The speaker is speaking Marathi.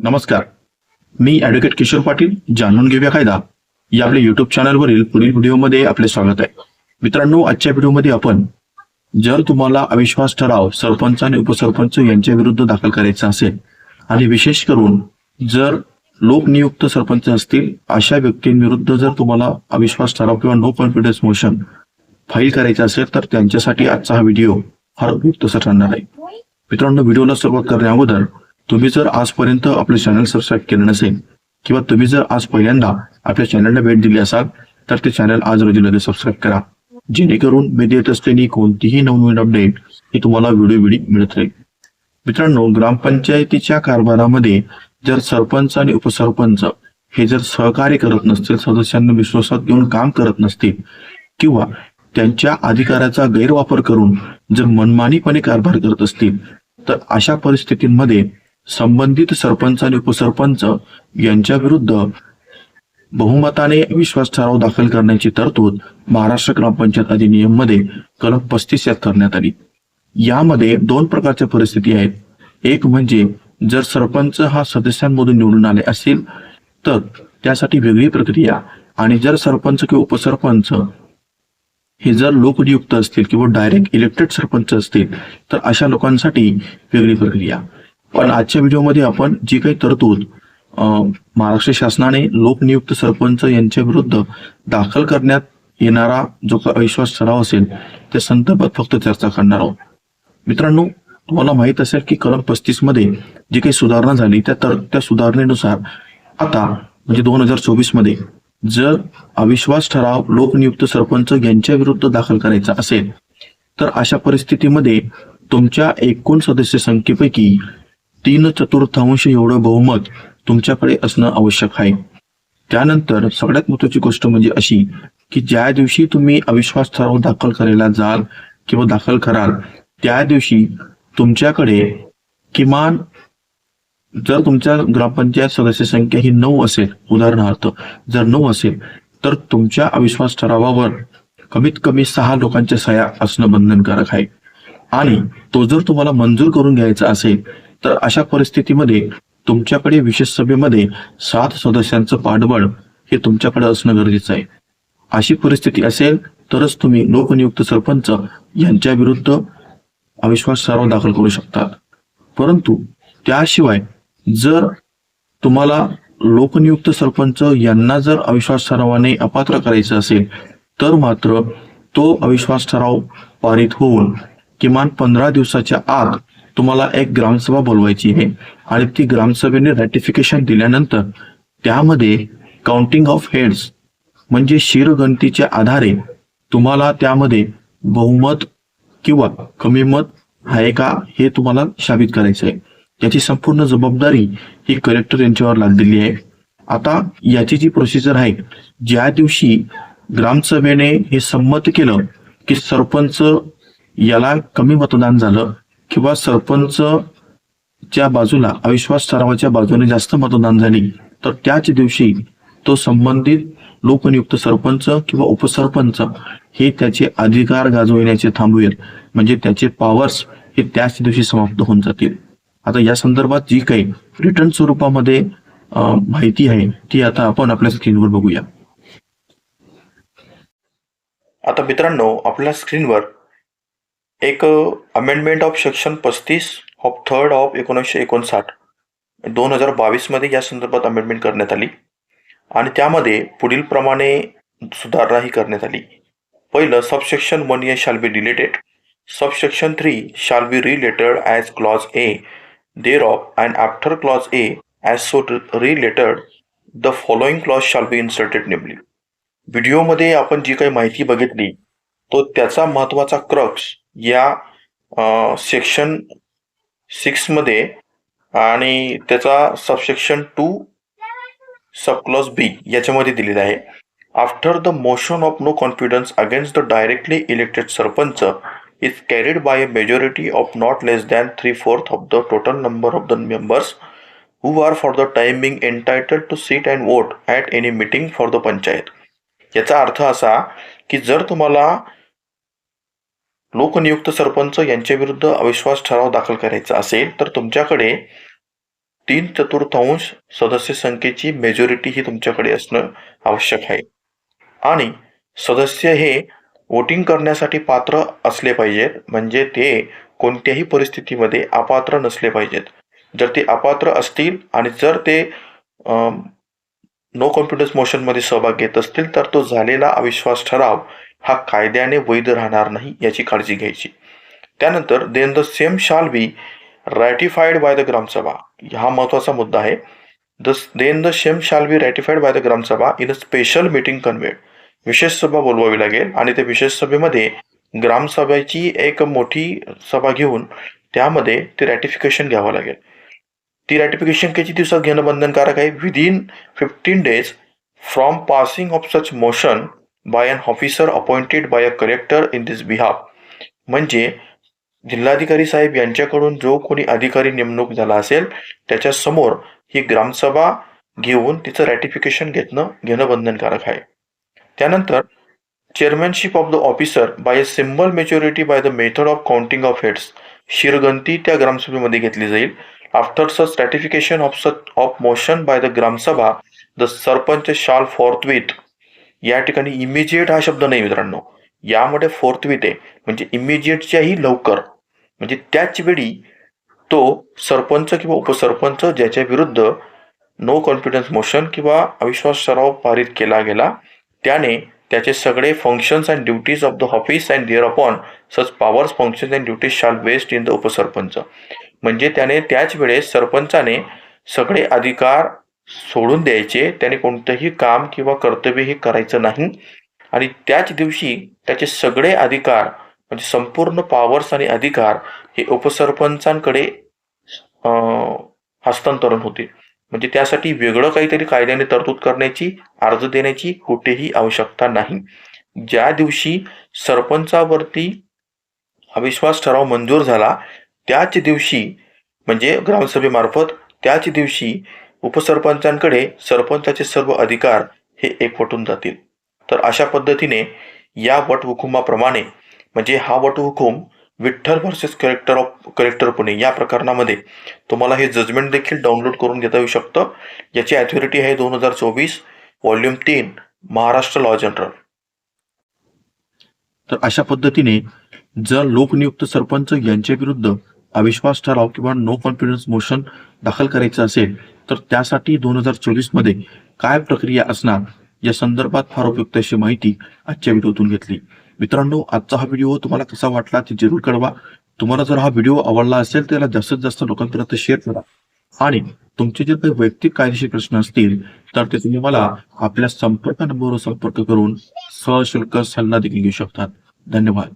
नमस्कार. मी ॲडव्होकेट किशोर पाटील जाणून घेऊया कायदा. या आपल्या युट्यूब चॅनलवरील पुढील व्हिडिओमध्ये आपले स्वागत आहे. मित्रांनो आजच्या व्हिडिओमध्ये आपण जर तुम्हाला अविश्वास ठराव सरपंच आणि उपसरपंच यांच्या विरुद्ध दाखल करायचा असेल आणि विशेष करून जर लोकनियुक्त सरपंच असतील अशा व्यक्तींविरुद्ध जर तुम्हाला अविश्वास ठराव किंवा नो कॉन्फिडन्स मोशन फाईल करायचं असेल तर त्यांच्यासाठी आजचा हा व्हिडिओ फार उपयुक्त ठरणार आहे. मित्रांनो व्हिडिओला सुरुवात करण्या अगोदर तुम्ही जर आजपर्यंत आपलं चॅनल सबस्क्राईब केलं नसेल किंवा तुम्ही जर आज पहिल्यांदा आपल्या चॅनलला भेट दिली असाल तर ते चॅनल आज रोजी लगेच सबस्क्राईब करा. जेणेकरून मी देत असलेली कोणतीही नवनवीन अपडेट ही तुम्हाला व्हिडिओ व्हिडिओ मिळत राहील. मित्रांनो ग्रामपंचायतीच्या कारभारामध्ये जर सरपंच आणि उपसरपंच हे जर सहकार्य करत नसतील सदस्यांना विश्वासात घेऊन काम करत नसतील किंवा त्यांच्या अधिकाराचा गैरवापर करून जर मनमानीपणे कारभार करत असतील तर अशा परिस्थितींमध्ये संबंधित सरपंच आणि उपसरपंच यांच्या विरुद्ध बहुमताने विश्वास ठराव दाखल करण्याची तरतूद महाराष्ट्र ग्रामपंचायत अधिनियममध्ये कलम पस्तीस यात करण्यात आली. यामध्ये दोन प्रकारच्या परिस्थिती आहेत. एक म्हणजे जर सरपंच हा सदस्यांमधून निवडून आले असेल तर त्यासाठी वेगळी प्रक्रिया आणि जर सरपंच किंवा उपसरपंच हे जर लोकनियुक्त असतील किंवा डायरेक्ट इलेक्टेड सरपंच असतील तर अशा लोकांसाठी वेगळी प्रक्रिया. पण आजच्या व्हिडिओमध्ये आपण जी काही तरतूद महाराष्ट्र शासनाने लोकनियुक्त सरपंच यांच्या विरुद्ध दाखल करण्यात येणारा जो काही अविश्वास ठराव असेल त्या संदर्भात फक्त चर्चा करणार आहोत. मित्रांनो तुम्हाला माहीत असेल की कलम पस्तीसमध्ये जी काही सुधारणा झाली त्या तर त्या सुधारणेनुसार आता म्हणजे दोन हजार चोवीसमध्ये जर अविश्वास ठराव लोकनियुक्त सरपंच यांच्या विरुद्ध दाखल करायचा असेल तर अशा परिस्थितीमध्ये तुमच्या एकूण सदस्य संख्येपैकी तीन चतुर्थांश एवढं बहुमत तुमच्याकडे असणं आवश्यक आहे. त्यानंतर सगळ्यात महत्वाची गोष्ट म्हणजे अशी की ज्या दिवशी तुम्ही अविश्वास ठराव दाखल करायला जाल किंवा दाखल कराल त्या दिवशी तुमच्याकडे किमान जर तुमच्या ग्रामपंचायत सदस्य संख्या ही नऊ असेल उदाहरणार्थ जर नऊ असेल तर तुमच्या अविश्वास ठरावावर कमीत कमी सहा लोकांच्या सह्या असणं बंधनकारक आहे. आणि तो जर तुम्हाला मंजूर करून घ्यायचा असेल तर अशा परिस्थितीमध्ये तुमच्याकडे विशेष सभेमध्ये सात सदस्यांचं पाठबळ हे तुमच्याकडे असणं गरजेचं आहे. अशी परिस्थिती असेल तरच तुम्ही लोकनियुक्त सरपंच यांच्या विरुद्ध अविश्वास ठराव दाखल करू शकतात. परंतु त्याशिवाय जर तुम्हाला लोकनियुक्त सरपंच यांना जर अविश्वास ठरावाने अपात्र करायचं असेल तर मात्र तो अविश्वास ठराव पारित होऊन किमान पंधरा दिवसाच्या आत तुम्हाला एक ग्रामसभा बोलवायची आहे आणि ती ग्रामसभेने रॅटिफिकेशन दिल्यानंतर त्यामध्ये काउंटिंग ऑफ हेड्स म्हणजे शिरगणतीच्या आधारे तुम्हाला त्यामध्ये बहुमत किंवा कमी मत आहे का हे तुम्हाला साबित करायचं आहे. याची संपूर्ण जबाबदारी ही कलेक्टर यांच्यावर लादलेली आहे. आता याची जी प्रोसिजर आहे ज्या दिवशी ग्रामसभेने हे संमत केलं की सरपंच याला कमी मतदान झालं किंवा सरपंच च्या बाजूला अविश्वास ठरावाच्या बाजूने जास्त मतदान झाली तर त्याच दिवशी तो संबंधित लोकनियुक्त सरपंच किंवा उपसरपंच हे त्याचे अधिकार गाजविण्याचे थांबवेल. म्हणजे त्याचे पॉवर्स हे त्याच दिवशी समाप्त होऊन जातील. आता या संदर्भात जी काही रिटर्न स्वरूपामध्ये माहिती आहे ती आता आपण आपल्या स्क्रीनवर बघूया. आता मित्रांनो आपल्या स्क्रीनवर एक अमेंडमेंट ऑफ सेक्शन पस्तीस ऑफ थर्ड ऑफ एकोणीसशे एकोणसाठ. दोन हजार बावीसमध्ये या संदर्भात अमेंडमेंट करण्यात आली. आणि त्यामध्ये पुढील प्रमाणे सुधारणाही करण्यात आली. पहिलं subsection one A shall be deleted subsection three shall be relettered as clause A thereof and after clause A as so relettered the following clause shall be inserted नेमली व्हिडिओमध्ये आपण जी काही माहिती बघितली तो त्याचा महत्त्वाचा क्रक्स या सेक्शन सिक्समध्ये आणि त्याचा सबसेक्शन टू सबक्लॉज बी याच्यामध्ये दिलेला आहे. After the motion of no confidence against the directly elected sarpanch is carried by a majority of not less than three fourth of the total number of the members who are for the timing entitled to sit and vote at any meeting for the panchayat याचा अर्थ असा की जर तुम्हाला लोकनियुक्त सरपंच यांच्या विरुद्ध अविश्वास ठराव दाखल करायचा असेल तर तुमच्याकडे तीन चतुर्थांश सदस्य संख्येची मेजॉरिटी ही तुमच्याकडे असणं आवश्यक आहे. आणि सदस्य हे वोटिंग करण्यासाठी पात्र असले पाहिजेत म्हणजे ते कोणत्याही परिस्थितीमध्ये अपात्र नसले पाहिजेत. जर ते अपात्र असतील आणि जर ते नो कॉन्फिडन्स मोशनमध्ये सहभाग घेत असतील तर तो झालेला अविश्वास ठराव हा कायद्याने वैध राहणार नाही याची काळजी घ्यायची. त्यानंतर then the same shall be ratified by the ग्रामसभा हा महत्त्वाचा मुद्दा आहे. The then the same shall be ratified by the gram sabha in a special meeting convened विशेष सभा बोलवावी लागेल आणि त्या विशेष सभेमध्ये ग्रामसभेची एक मोठी सभा घेऊन त्यामध्ये ते रॅटिफिकेशन घ्यावं लागेल. ती रॅटिफिकेशन किती दिवसात घेणं बंधनकारक आहे? Within fifteen days from passing of such motion by an officer appointed by a collector in this behalf म्हणजे जिल्हाधिकारी साहेब यांच्याकडून जो कोणी अधिकारी नेमणूक झाला असेल त्याच्यासमोर ही ग्रामसभा घेऊन तिचं रॅटिफिकेशन घेतणं घेणं बंधनकारक आहे. त्यानंतर chairmanship of the officer by a simple majority by the method of counting of heads शिरगंती त्या ग्रामसभेमध्ये घेतली जाईल. After such ratification of such of motion by the gram sabha the sarpanch shall forthwith या ठिकाणी इमिजिएट हा शब्द नाही मित्रांनो. यामध्ये फोर्थविथ आहे. म्हणजे इमिजिएटच्याही लवकर. म्हणजे त्याच वेळी तो सरपंच किंवा उपसरपंच ज्याच्या विरुद्ध नो कॉन्फिडन्स मोशन किंवा अविश्वास ठराव पारित केला गेला त्याने त्याचे सगळे functions and duties of the office and thereupon such powers functions and duties shall vest in the उपसरपंच म्हणजे त्याने त्याच वेळेस सरपंचाने सगळे अधिकार सोडून द्यायचे त्याने कोणतंही काम किंवा कर्तव्य हे करायचं नाही. आणि त्याच दिवशी त्याचे सगळे अधिकार म्हणजे संपूर्ण पॉवर्स आणि अधिकार हे उपसरपंचांकडे अं, हस्तांतरण होते. म्हणजे त्यासाठी वेगळं काहीतरी कायद्याने तरतूद करण्याची अर्ज देण्याची कुठेही आवश्यकता नाही. ज्या दिवशी सरपंचावरती अविश्वास ठराव मंजूर झाला त्याच दिवशी म्हणजे ग्रामसभेमार्फत त्याच दिवशी उपसरपंचांकडे सरपंचाचे सर्व अधिकार हे एकवटून जातील. तर अशा पद्धतीने या वटहुकुमाप्रमाणे म्हणजे हा वटहुकूम Vitthal versus collector of collector Pune या प्रकरणामध्ये तुम्हाला हे जजमेंट देखील डाउनलोड करून घेता येऊ शकतं. याची ॲथॉरिटी आहे दोन हजार चोवीस व्हॉल्यूम तीन महाराष्ट्र लॉ जनरल तर अशा पद्धतीने जर लोकनियुक्त सरपंच यांच्या विरुद्ध अविश्वास ठराव किंवा नो कॉन्फिडन्स मोशन दाखल करायचं असेल तर त्यासाठी दोन हजार चोवीसमध्ये काय प्रक्रिया असणार या संदर्भात फार उपयुक्त अशी माहिती आजच्या व्हिडिओतून घेतली. मित्रांनो आजचा हा व्हिडिओ तुम्हाला कसा वाटला ते जरूर कळवा. तुम्हाला जर हा व्हिडिओ आवडला असेल तर त्याला जास्तीत जास्त लोकांपर्यंत शेअर करा. आणि तुमचे जे काही वैयक्तिक कायदेशीर प्रश्न असतील तर ते तुम्ही मला आपल्या संपर्क नंबरवर संपर्क करून सशुल्क सल्ला देखील घेऊ शकतात. धन्यवाद.